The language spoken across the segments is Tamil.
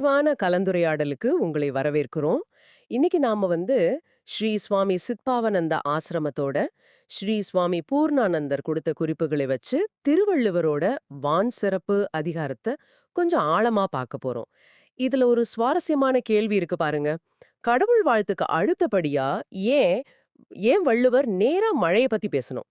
விரிவான கலந்துரையாடலுக்கு உங்களை வரவேற்கிறோம். இன்னைக்கு நாம வந்து ஸ்ரீ சுவாமி சித்பாவனந்த ஆசிரமத்தோட ஸ்ரீ சுவாமி பூர்ணானந்தர் கொடுத்த குறிப்புகளை வச்சு திருவள்ளுவரோட வான் சிறப்பு அதிகாரத்தை கொஞ்சம் ஆழமா பார்க்க போறோம். இதுல ஒரு சுவாரஸ்யமான கேள்வி இருக்கு பாருங்க. கடவுள் வாழ்த்துக்கு அடுத்தபடியா ஏன் ஏன் வள்ளுவர் நேரா மழையை பத்தி பேசணும்?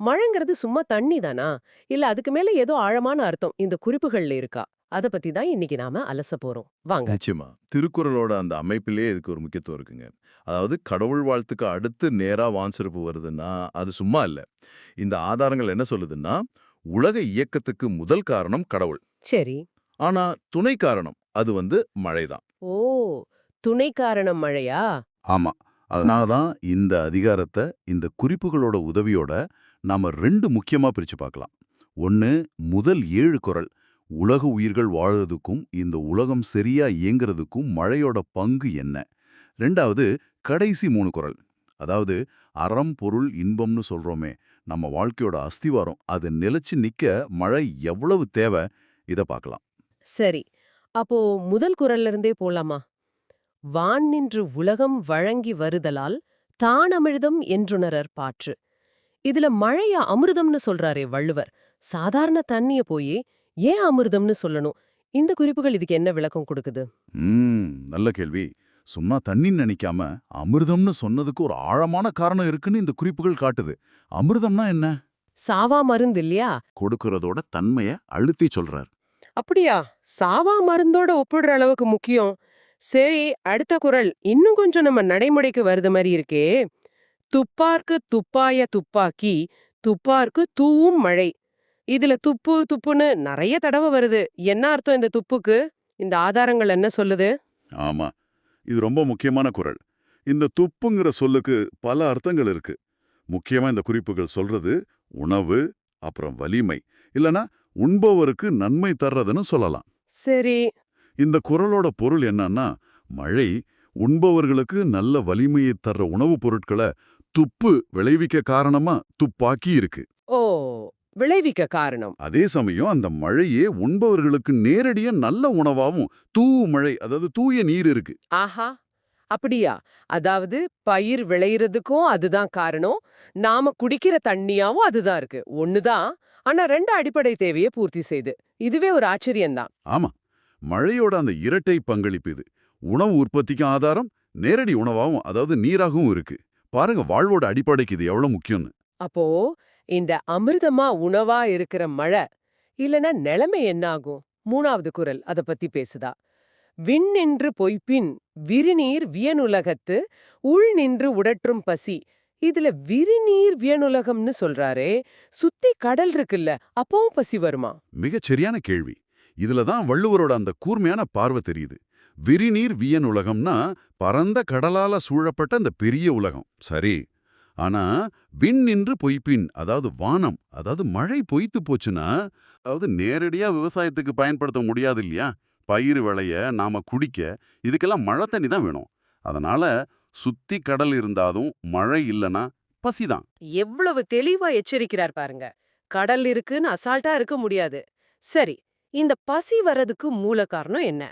மழைங்கிறது சும்மா தண்ணி தானா? இல்ல அதுக்கு மேல ஏதோ ஆழமான அர்த்தம் இந்த குறிப்புகள்ல இருக்கா? அத பத்தி தான் இன்னைக்கு நாம அலச போறோம். வாங்க. நிச்சயமா. திருக்குறளோட அந்த அமைப்பிலேயே இதுக்கு ஒரு முக்கியத்துவம் இருக்குங்க. அதாவது கடவுள் வாழ்த்துக்கு அடுத்து நேரா வான் சிறப்பு வருதுன்னா அது சும்மா இல்ல. இந்த ஆதாரங்கள் என்ன சொல்லுதுன்னா உலக இயக்கத்துக்கு முதல் காரணம் கடவுள். சரி. ஆனா துணை காரணம் அது வந்து மழைதான் ஓ! துணை காரணம் மழையா? ஆமா. அதனால தான் இந்த அதிகாரத்தை இந்த குறிப்புகளோட உதவியோட நாம ரெண்டு முக்கியமா பிரிச்சு பார்க்கலாம். ஒன்னு முதல் ஏழு குறள் உலக உயிர்கள் வாழறதுக்கும் இந்த உலகம் சரியா இயங்கிறதுக்கும் மழையோட பங்கு என்ன? ரெண்டாவது கடைசி மூணு குரல். அதாவது அறம் பொருள் இன்பம்னு சொல்றோமே நம்ம வாழ்க்கையோட அஸ்திவாரம். அது நிலைச்சு நிக்க மழை எவ்வளவு தேவை? இத பார்க்கலாம் சரி. அப்போ முதல் குரல்ல இருந்தே போலாமா? வான் நின்று உலகம் வழங்கி வருதலால் தானமிழ்தம் என்றுணரர் பாற்று. இதுல மழைய அமிர்தம்னு சொல்றாரே வள்ளுவர். சாதாரண தண்ணிய போயே ஏன் அமிர்தம்னு சொல்லணும்? இந்த குறிப்புகள் இதுக்கு என்ன விளக்கம் கொடுக்குது? நல்ல கேள்வி. சும்மா தண்ணின்னு நினைக்காம அமிர்தம்னு சொன்னதுக்கு ஒரு ஆழமான காரணம் இருக்குன்னு இந்த குறிப்புகள் காட்டுது. அமிர்தம்னா என்ன? சாவா மருந்து இல்லையா? கொடுக்கறதோட தன்மைய அழுத்தி சொல்றார். அப்படியா? சாவா மருந்தோட ஒப்பிடுற அளவுக்கு முக்கியம். சரி அடுத்த குரல். இன்னும் கொஞ்சம் நம்ம நடைமுறைக்கு வருது மாதிரி இருக்கே. துப்பார்க்கு துப்பாய துப்பாக்கி துப்பார்க்கு தூவும் மழை. இதுல துப்பு துப்புன்னு நிறைய தடவை வருது. என்ன அர்த்தம் இந்த துப்புக்கு? இந்த ஆதாரங்கள் என்ன சொல்லுது? ஆமா. இது ரொம்ப முக்கியமான குறள் இந்த துப்புங்கிற சொல்லுக்கு பல அர்த்தங்கள் இருக்கு. முக்கியமா இந்த குறிப்புகள் சொல்றது உணவு அப்புறம் வலிமை. இல்லனா உண்பவருக்கு நன்மை தர்றதுன்னு சொல்லலாம். சரி. இந்த குறளோட பொருள் என்னன்னா மழை உண்பவர்களுக்கு நல்ல வலிமையை தர்ற உணவுப் பொருட்களை துப்பு விளைவிக்க காரணமா துப்பாக்கி இருக்கு. விளைவிக்க காரணம். அதே சமயம் அந்த மழையே உண்பவர்களுக்கு நேரடியா நல்ல உணவாவும் தூவு மழை அதாவது தூய நீர் இருக்கு. ஆஹா! அப்படியா? அதாவது பயிர் விளையிறதுக்கும் அதுதான் காரணம். நாம குடிக்கிற தண்ணியாவும் அதுதான் இருக்கு. ஒண்ணுதான். ஆனா ரெண்டு அடிப்படை தேவையை பூர்த்தி செய்து. இதுவே ஒரு ஆச்சரியம்தான். ஆமா. மழையோட அந்த இரட்டை பங்களிப்பு இது. உணவு உற்பத்திக்கு ஆதாரம் நேரடி உணவாவும் அதாவது நீராகவும் இருக்கு. பாருங்க வாழ்வோட அடிப்படைக்கு இது எவ்வளவு முக்கியம்னு. அப்போ இந்த அமிர்தமா உணவா இருக்கிற மழை இல்லனா நிலைமை என்ன ஆகும் மூணாவது குரல் அத பத்தி பேசுதா. விண் நின்று பொய்ப்பின் விரிநீர் வியனுலகத்து உள் நின்று உடற்றும் பசி. இதுல விரிநீர் வியனுலகம்னு சொல்றாரே சுத்தி கடல் இருக்குல்ல அப்பவும் பசி வருமா? மிகச் சரியான கேள்வி. இதுல தான் வள்ளுவரோட அந்த கூர்மையான பார்வை தெரியுது. விரிநீர் வியன் உலகம்னா பரந்த கடலால சூழப்பட்ட அந்த பெரிய உலகம். சரி ஆனா விண் நின்று பொய்ப்பின் அதாவது வானம் அதாவது மழை பொய்த்து போச்சுன்னா அதாவது நேரடியா விவசாயத்துக்கு பயன்படுத்த முடியாது இல்லையா? பயிர் விளைய நாம குடிக்க இதுக்கெல்லாம் மழை தண்ணி தான் வேணும். அதனால சுத்தி கடல் இருந்தாலும் மழை இல்லனா பசிதான் எவ்வளவு தெளிவா எச்சரிக்கிறார் பாருங்க. கடல் இருக்குன்னு அசால்ட்டா இருக்க முடியாது. சரி இந்த பசி வர்றதுக்கு மூல காரணம் என்ன?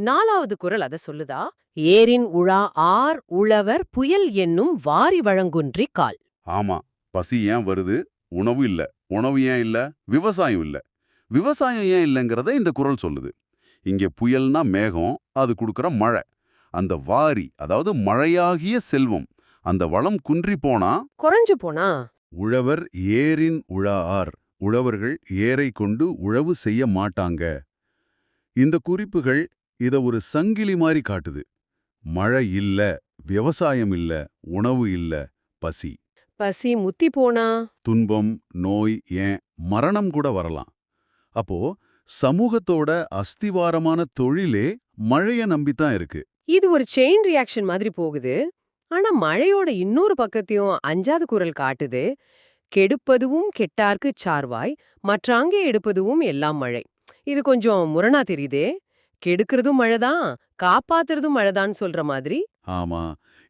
நாலாவது குரல் அத சொல்லுதா? ஏரின் உழா ஆர் உழவர் புயல் என்னும் வாரி வழங்குன்றி கால். ஆமா பசி ஏன் வருது? உணவு இல்ல. உணவு ஏன் இல்ல? விவசாயம் இல்ல. விவசாயம் ஏன் இல்லைங்கிறத இந்த குறள் சொல்லுது. இங்கே புயல்னா மேகம் அது கொடுக்கற மழை. அந்த வாரி அதாவது மழையாகிய செல்வம் அந்த வளம் குன்றி போனா? குறைஞ்சு போனா? உழவர் ஏரின் உழார் உழவர்கள் ஏரை கொண்டு உழவு செய்ய மாட்டாங்க. இந்த குறிப்புகள் இத ஒரு சங்கிலி மாதிரி காட்டுது. மழை இல்ல விவசாயம் இல்ல உணவு இல்ல பசி. பசி முத்தி போனா? துன்பம் நோய் ஏன்? மரணம் கூட வரலாம். அப்போ சமூகத்தோட அஸ்திவாரமான தொழிலே மழைய நம்பித்தான் இருக்கு. இது ஒரு செயின் ரியாக்ஷன் மாதிரி போகுது. ஆனா மழையோட இன்னொரு பக்கத்தையும் அஞ்சாவது குரல் காட்டுது. கெடுப்பதுவும் கெட்டார்க்குச் சார்வாய் மற்றாங்கே எடுப்பதுவும் எல்லாம் மழை. இது கொஞ்சம் முரணா தெரியுதே? கெடுக்கிறதும் மழைதான் காப்பாத்துறதும் மழைதான் சொல்ற மாதிரி? ஆமா.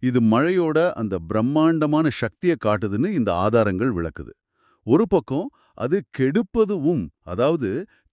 இது மழையோட அந்த பிரம்மாண்டமான சக்தியை காட்டுதுன்னு இந்த ஆதாரங்கள் விளக்குது. ஒரு பக்கம் அது கெடுப்பதுவும் அதாவது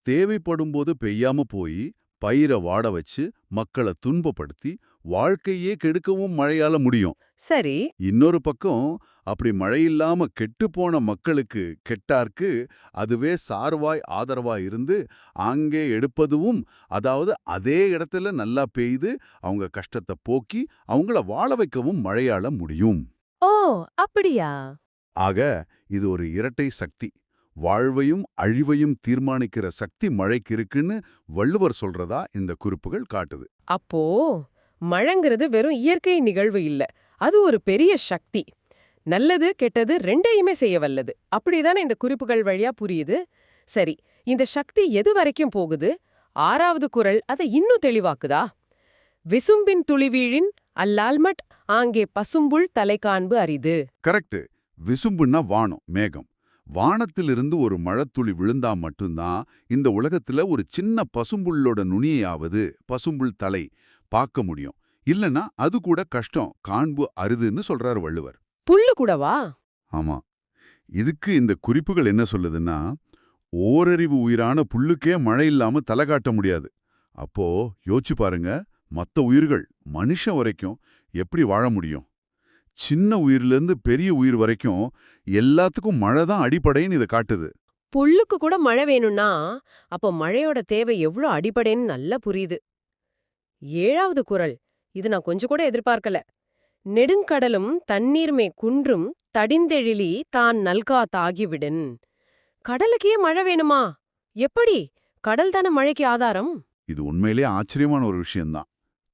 தேவைப்படும் போது பெய்யாம போய் பயிரை வாட வச்சு மக்களை துன்பப்படுத்தி வாழ்க்கையே கெடுக்கவும் மழையால முடியும். சரி. இன்னொரு பக்கம் அப்படி மழையில்லாம கெட்டுப்போன மக்களுக்கு கெட்டார்க்கு அதுவே சார்வாய் ஆதரவாய் இருந்து அங்கே எடுப்பதுவும் அதாவது அதே இடத்துல நல்லா பெய்து அவங்க கஷ்டத்தை போக்கி அவங்கள வாழ வைக்கவும் மழையால முடியும். ஓ அப்படியா? ஆக இது ஒரு இரட்டை சக்தி. வாழ்வையும் அழிவையும் தீர்மானிக்கிற சக்தி மழைக்கு இருக்குன்னு வள்ளுவர் சொல்றதா இந்த குறிப்புகள் காட்டுது. அப்போ மழைங்கிறது வெறும் இயற்கை நிகழ்வு இல்ல. அது ஒரு பெரிய சக்தி. நல்லது கெட்டது ரெண்டையுமே செய்ய வல்லது. அப்படிதானே இந்த குறிப்புகள் வழியா புரியுது? சரி இந்த சக்தி எது வரைக்கும் போகுது? ஆறாவது குரல் அதை இன்னும் தெளிவாக்குதா? விசும்பின் துளிவீழின் அல்லால்மட் ஆங்கே பசும்புள் தலைக்காண்பு அரிது. கரெக்ட் விசும்புன்னா வானம் மேகம். வானத்திலிருந்து ஒரு மழத்துளி விழுந்தா மட்டும்தான் இந்த உலகத்துல ஒரு சின்ன பசும்புள்ளோட நுனியாவது பசும்புள் தலை பார்க்க முடியும். இல்லனா அது கூட கஷ்டம் காண்பு அரிதுன்னு சொல்றாரு வள்ளுவர். புல்லு கூடவா? ஆமா. இதுக்கு இந்த குறிப்புகள் என்ன சொல்லுதுன்னா ஓரறிவு உயிரான புல்லுக்கே மழை இல்லாம தலை காட்ட முடியாது. அப்போ யோசிச்சு பாருங்க மத்த உயிர்கள் மனுஷன் வரைக்கும் எப்படி வாழ முடியும்? சின்ன உயிரிலிருந்து பெரிய உயிர் வரைக்கும் எல்லாத்துக்கும் மழை தான் அடிப்படைன்னு இதை காட்டுது. புல்லுக்கு கூட மழை வேணும்னா அப்போ மழையோட தேவை எவ்ளோ அடிப்படைன்னு நல்லா புரியுது. ஏழாவது குரல். இது நான் கொஞ்சம் கூட எதிர்பார்க்கல. நெடுங்கடலும் தண்ணீர்மே குன்றும் தடிந்தெழிலி தான் நல்கா தாகிவிடன். கடலுக்கே மழை வேணுமா? எப்படி? கடல் தானே மழைக்கு ஆதாரம்? இது உண்மையிலேயே ஆச்சரியமான ஒரு விஷயம்தான்.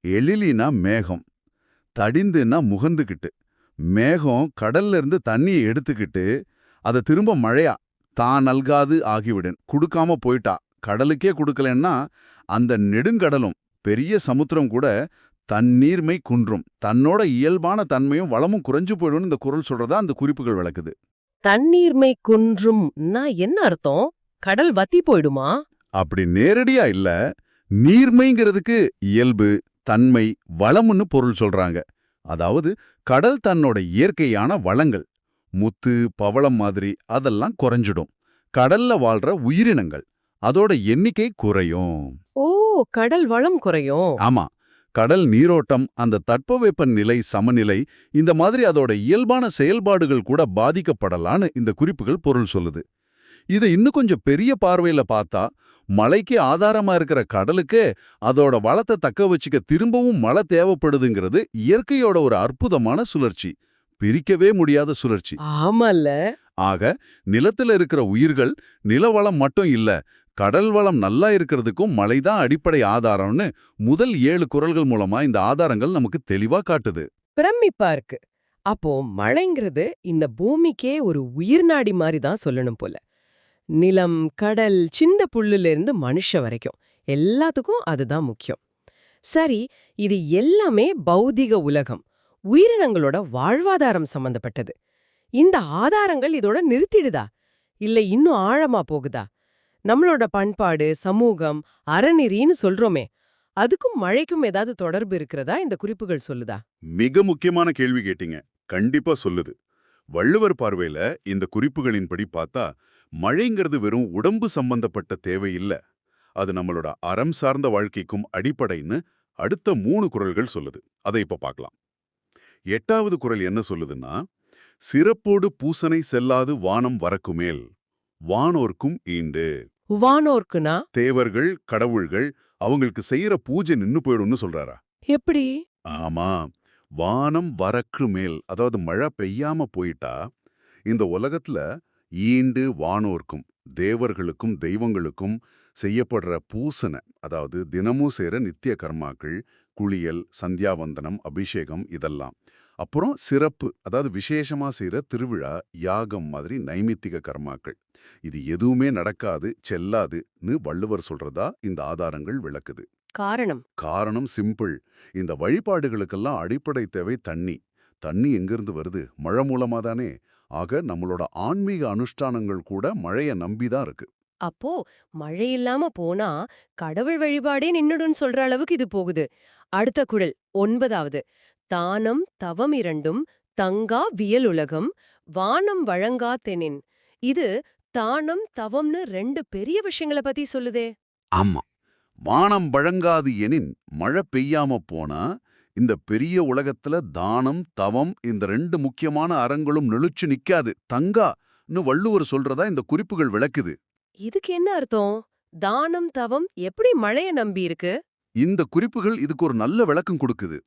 எழிலினா மேகம் தடிந்துன்னா முகந்துக்கிட்டு மேகம் கடல்ல இருந்து தண்ணியை எடுத்துக்கிட்டு அதை திரும்ப மழையா? தான் நல்காது ஆகிவிடன். கொடுக்காம போயிட்டா? கடலுக்கே கொடுக்கலன்னா அந்த நெடுங்கடலும் பெரிய சமுத்திரம் கூட தண்ணீர்மை குன்றும். தன்னோட இயல்பான தன்மையும் வளமும் குறைஞ்சு போயிடும்னு இந்த குரல் சொல்றதா அந்த குறிப்புகள் விளக்குது. தண்ணீர்மை குன்றும்னா என்ன அர்த்தம்? கடல் வத்தி போயிடுமா? அப்படி நேரடியா இல்ல நீர்மைங்கிறதுக்கு இயல்பு தன்மை வளம்னு பொருள் சொல்றாங்க. அதாவது கடல் தன்னோட இயற்கையான வளங்கள் முத்து பவளம் மாதிரி அதெல்லாம் குறைஞ்சிடும். கடல்ல வாழ்ற உயிரினங்கள் அதோட எண்ணிக்கை குறையும். ஓ கடல் வளம் குறையும். ஆமா. கடல் நீரோட்டம் அந்த தட்பவெப்ப நிலை சமநிலை இந்த மாதிரி அதோட இயல்பான செயல்பாடுகள் கூட பாதிக்கப்படலான்னு இந்த குறிப்புகள் பொருள் சொல்லுது. இதை இன்னும் கொஞ்சம் பெரிய பார்வையில பார்த்தா மழைக்கு ஆதாரமா இருக்கிற கடலுக்கே அதோட வளத்தை தக்க வச்சுக்க திரும்பவும் மழை தேவைப்படுதுங்கிறது இயற்கையோட ஒரு அற்புதமான சுழற்சி. பிரிக்கவே முடியாத சுழற்சி. ஆமல்ல. ஆக நிலத்துல இருக்கிற உயிர்கள் நிலவளம் மட்டும் இல்ல கடல் வளம் நல்லா இருக்கிறதுக்கும் மழைதான் அடிப்படை ஆதாரம்னு முதல் ஏழு குரல்கள் மூலமா இந்த ஆதாரங்கள் நமக்கு தெளிவா காட்டுது. பிரமிப்பா இருக்கு. அப்போ மழைங்கிறது இந்த பூமிக்கே ஒரு உயிர்நாடி மாதிரி தான் சொல்லணும் போல. நிலம் கடல் சின்ன புல்லுல இருந்து மனுஷ வரைக்கும். எல்லாத்துக்கும் அதுதான் முக்கியம். சரி இது எல்லாமே பௌதிக உலகம். உயிரினங்களோட வாழ்வாதாரம் சம்பந்தப்பட்டது. இந்த ஆதாரங்கள் இதோட நிறுத்திடுதா? இல்லை இன்னும் ஆழமா போகுதா? நம்மளோட பண்பாடு சமூகம் அறநெறின்னு சொல்றோமே. அதுக்கும் மழைக்கும் ஏதாவது தொடர்பு இருக்கிறதா? இந்த குறிப்புகள் சொல்லுதா? மிக முக்கியமான கேள்வி கேட்டீங்க. கண்டிப்பா சொல்லுது. வள்ளுவர் பார்வையில இந்த குறிப்புகளின்படி பார்த்தா மழைங்கிறது வெறும் உடம்பு சம்பந்தப்பட்ட தேவையில்லை அது நம்மளோட அறம் சார்ந்த வாழ்க்கைக்கும் அடிப்படைன்னு அடுத்த மூணு குரல்கள் சொல்லுது. அதை இப்ப பார்க்கலாம். எட்டாவது குரல் என்ன சொல்லுதுன்னா சிறப்போடு பூசனை செல்லாது வானம் வரக்குமேல். வானோர்க்கும் ஈண்டு. வானோர்க்குனா? தேவர்கள் கடவுள்கள் அவங்களுக்கு செய்யற பூஜை நின்னு போயிடும்னு சொல்றாரா? எப்படி? ஆமா. வானம் வரக்கு மேல் அதாவது மழை பெய்யாம போயிட்டா இந்த உலகத்துல ஈண்டு வானோர்க்கும் தேவர்களுக்கும் தெய்வங்களுக்கும் செய்யப்படுற பூசனை அதாவது தினமும் செய்யற நித்திய கர்மாக்கள் குளியல் சந்தியாவந்தனம் அபிஷேகம் இதெல்லாம். அப்புறம் சிறப்பு அதாவது விசேஷமா செய்யற திருவிழா யாகம் மாதிரி நைமித்திக கர்மாக்கள். இது எதுவுமே நடக்காது செல்லாதுன்னு வள்ளுவர் சொல்றதா இந்த ஆதாரங்கள் விளக்குது. காரணம். காரணம் சிம்பிள். இந்த வழிபாடுகளுக்கெல்லாம் அடிப்படை தேவை தண்ணி. தண்ணி எங்கிருந்து வருது? மழை மூலமா தானே. ஆக நம்மளோட ஆன்மீக அனுஷ்டானங்கள் கூட மழைய நம்பிதான் இருக்கு. அப்போ மழை இல்லாம போனா கடவுள் வழிபாடே நின்னுடுன்னு சொல்ற அளவுக்கு இது போகுது. அடுத்த குறள் ஒன்பதாவது. தானம் தவம் இரண்டும் தங்கா வியலுலகம் வானம் வழங்கா தெனின் இது தானம் தவம்னு ரெண்டு பெரிய விஷயங்களை பத்தி சொல்லுதே. ஆமா. வானம் வழங்காது எனின் மழை பெய்யாம போனா இந்த பெரிய உலகத்துல தானம் தவம் இந்த ரெண்டு முக்கியமான அறங்களும் நெளிச்சு நிக்காது. தங்கான்னு வள்ளுவர் சொல்றதா இந்த குறிப்புகள் விளக்குது. இதுக்கு என்ன அர்த்தம்? தானம் தவம் எப்படி மழைய நம்பி இருக்கு? இந்த குறிப்புகள் இதுக்கு ஒரு நல்ல விளக்கம் கொடுக்குது.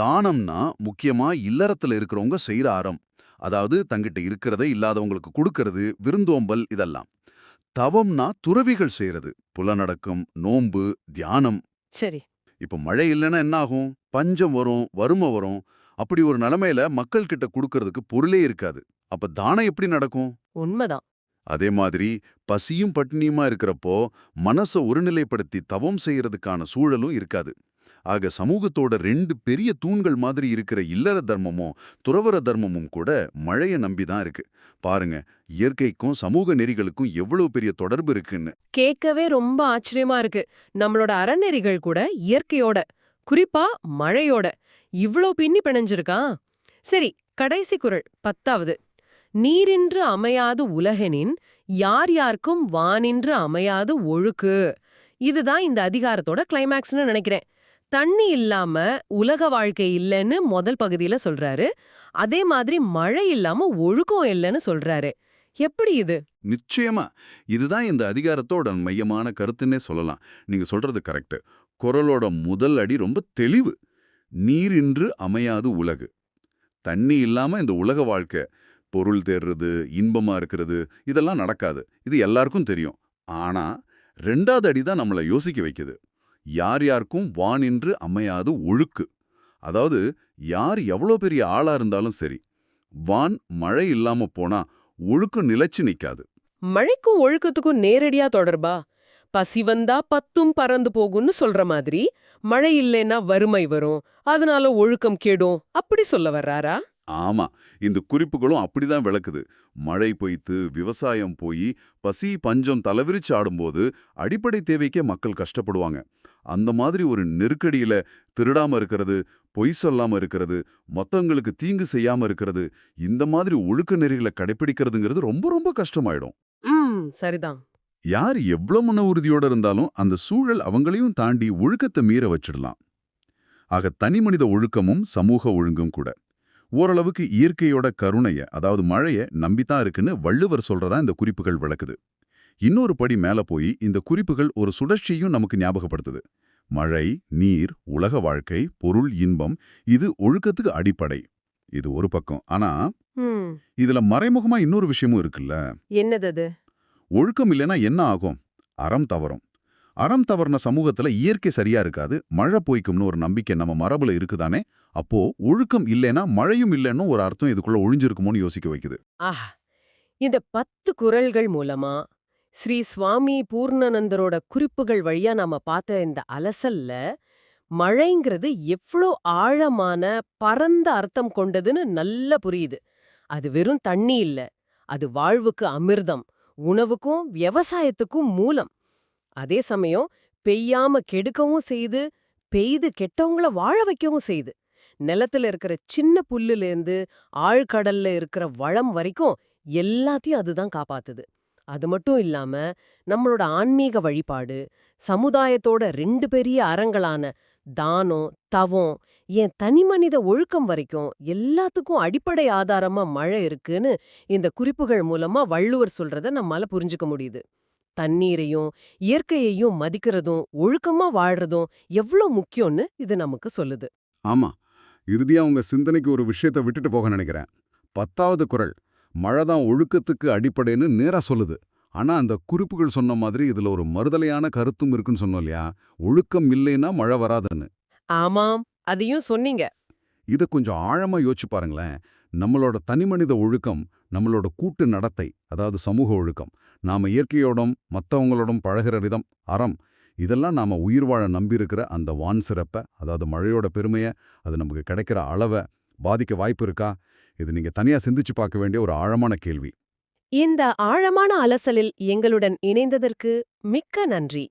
தானம்னா முக்கியமா இல்லறத்துல இருக்கிறவங்க செய்யற அறம். அதாவது தங்கிட்ட இருக்கிறதை இல்லாதவங்களுக்கு கொடுக்கறது விருந்தோம்பல் இதெல்லாம். தவம்னா துறவிகள் செய்யறது. புலனடக்கம் நோன்பு தியானம். சரி. இப்ப மழை இல்லைன்னா என்ன ஆகும் பஞ்சம் வரும் வறுமை வரும். அப்படி ஒரு நிலைமையில மக்கள் கிட்ட கொடுக்கறதுக்கு பொருளே இருக்காது. அப்ப தானம் எப்படி நடக்கும்? உண்மைதான். அதே மாதிரி பசியும் பட்டினியுமா இருக்கிறப்போ மனசை ஒருநிலைப்படுத்தி தவம் செய்யறதுக்கான சூழலும் இருக்காது. ஆக சமூகத்தோட ரெண்டு பெரிய தூண்கள் மாதிரி இருக்கிற இல்லற தர்மமும் துறவர தர்மமும் கூட மழைய நம்பி தான் இருக்கு. பாருங்க இயற்கைக்கும் சமூக நெறிகளுக்கும் எவ்வளவு பெரிய தொடர்பு இருக்குன்னு. கேட்கவே ரொம்ப ஆச்சரியமா இருக்கு. நம்மளோட அறநெறிகள் கூட இயற்கையோட குறிப்பா மழையோட. இவ்ளோ பின்னி பிணைஞ்சிருக்கா சரி கடைசி குரல் பத்தாவது. நீரின்று அமையாது உலகெனின் யார் யாருக்கும் வானின்று அமையாது ஒழுக்கு. இதுதான் இந்த அதிகாரத்தோட கிளைமேக்ஸ்னு நினைக்கிறேன். தண்ணி இல்லாம உலக வாழ்க்கை இல்லைன்னு முதல் பகுதியில சொல்றாரு. அதே மாதிரி மழை இல்லாம ஒழுக்கம் இல்லைன்னு சொல்றாரு. எப்படி இது? நிச்சயமா. இதுதான் இந்த அதிகாரத்தோட மையமான கருத்துன்னே சொல்லலாம். நீங்க சொல்றது கரெக்ட். குரலோட முதல் அடி ரொம்ப தெளிவு. நீரின்று அமையாது உலகு. தண்ணி இல்லாம இந்த உலக வாழ்க்கை பொருள் தேடுறது இன்பமா இருக்கிறது இதெல்லாம் நடக்காது. இது எல்லாருக்கும் தெரியும். ஆனா ரெண்டாவது அடி தான் நம்மளை யோசிக்க வைக்குது. யார் யாருக்கும் வான் என்று அமையாது ஒழுக்கு. அதாவது யார் எவ்வளோ பெரிய ஆளா இருந்தாலும் சரி வான் மழை இல்லாம போனா ஒழுக்கு நிலைச்சு நிக்காது. மழைக்கும் ஒழுக்கத்துக்கும் நேரடியா தொடர்பா? பசி வந்தா பத்தும் பறந்து போகும்னு சொல்ற மாதிரி மழை இல்லைன்னா வறுமை வரும் அதனால ஒழுக்கம் கெடும் அப்படி சொல்ல வர்றாரா? ஆமா இந்த குறிப்புகளும் அப்படிதான் விளக்குது. மழை பொய்த்து விவசாயம் போய் பசி பஞ்சம் தலைவிரிச்சு ஆடும்போது அடிப்படை தேவைக்கே மக்கள் கஷ்டப்படுவாங்க. அந்த மாதிரி ஒரு நெருக்கடியில திருடாம இருக்கிறது பொய் சொல்லாம இருக்கிறது மொத்தங்களுக்கு தீங்கு செய்யாம இருக்கிறது இந்த மாதிரி ஒழுக்க நெறிகளை கடைபிடிக்கிறதுங்கிறது ரொம்ப ரொம்ப கஷ்டமாயிடும். சரிதான். யார் எவ்வளவு மன உறுதியோட இருந்தாலும் அந்த சூழல் அவங்களையும் தாண்டி ஒழுக்கத்தை மீற வச்சிடலாம். ஆக தனி மனித ஒழுக்கமும் சமூக ஒழுங்கும் கூட. ஓரளவுக்கு இயற்கையோட கருணைய அதாவது மழைய நம்பித்தான் இருக்குன்னு வள்ளுவர் சொல்றதா இந்த குறிப்புகள் விளக்குது. இன்னொரு படி மேல போய் இந்த குறிப்புகள் ஒரு சுழற்சியும் நமக்கு ஞாபகப்படுத்துது. மழை நீர் உலக வாழ்க்கை பொருள் இன்பம் இது ஒழுக்கத்துக்கு அடிப்படை. இது ஒரு பக்கம். ஆனா இதுல மறைமுகமா இன்னொரு விஷயமும் இருக்குல்ல? என்னது ஒழுக்கம் இல்லைன்னா என்ன ஆகும்? அறம் தவறும். அறம் தவறுன சமூகத்துல இயற்கை சரியா இருக்காது மழை பொய்க்கும்னு ஒரு நம்பிக்கை நம்ம மரபுல இருக்குதானே? அப்போ ஒழுக்கம் இல்லைன்னா மழையும் இல்லைன்னு ஒரு அர்த்தம் இதுக்குள்ள ஒழிஞ்சிருக்குமோன்னு யோசிக்க வைக்குது. ஆஹா! இந்த பத்து குறள்கள் மூலமா ஸ்ரீ சுவாமி பூர்ணநந்தரோட குறிப்புகள் வழியா நாம பார்த்த இந்த அலசல்ல மழைங்கிறது எவ்ளோ ஆழமான பரந்த அர்த்தம் கொண்டதுன்னு நல்லா புரியுது. அது வெறும் தண்ணி இல்ல அது வாழ்வுக்கு அமிர்தம் உணவுக்கும் விவசாயத்துக்கும் மூலம். அதே சமயம் பெய்யாம கெடுக்கவும் செய்து பெய்து கெட்டவங்கள வாழ வைக்கவும் செய்து. நிலத்துல இருக்கிற சின்ன புல்லுலேருந்து ஆழ்கடல்ல இருக்கிற வளம் வரைக்கும் எல்லாத்தையும் அதுதான் காப்பாத்துது. அது மட்டும் இல்லாம நம்மளோட ஆன்மீக வழிபாடு சமுதாயத்தோட ரெண்டு பெரிய அறங்களான தானம் தவம் என் தனிமனித ஒழுக்கம் வரைக்கும் எல்லாத்துக்கும் அடிப்படை ஆதாரமா மழை இருக்குன்னு இந்த குறிப்புகள் மூலமா வள்ளுவர் சொல்றத நம்மால புரிஞ்சுக்க முடியுது. தண்ணீரையும் இயற்கையையும் மதிக்கிறதும் ஒழுக்கமா வாழ்றதும் எவ்ளோ முக்கியம்னு இது நமக்கு சொல்லுது. ஆமா. இறுதியா உங்க சிந்தனைக்கு ஒரு விஷயத்தை விட்டுட்டு போக நினைக்கிறேன். பத்தாவது குறள் மழை தான் ஒழுக்கத்துக்கு அடிப்படைன்னு நேரா சொல்லுது. ஆனா அந்த குறிப்புகள் சொன்ன மாதிரி இதுல ஒரு மறுதலையான கருத்தும் இருக்குன்னு சொன்னோம் இல்லையா? ஒழுக்கம் இல்லைன்னா மழை வராதுன்னு. ஆமாம். அதையும் சொன்னீங்க. இதை கொஞ்சம் ஆழமா யோசிச்சு பாருங்களேன். நம்மளோட தனிமனித ஒழுக்கம் நம்மளோட கூட்டு நடத்தை அதாவது சமூக ஒழுக்கம். நாம இயற்கையோடும் மத்தவங்களோடும் பழகுற விதம் அறம் இதெல்லாம் நாம உயிர் வாழ நம்பியிருக்கிற அந்த வான் சிறப்பை அதாவது மழையோட பெருமையை அது நமக்கு கிடைக்கிற அளவை பாதிக்க வாய்ப்பு இருக்கா? இது நீங்க தனியா சிந்திச்சு பார்க்க வேண்டிய ஒரு ஆழமான கேள்வி. இந்த ஆழமான அலசலில் எங்களுடன் இணைந்ததற்கு மிக்க நன்றி.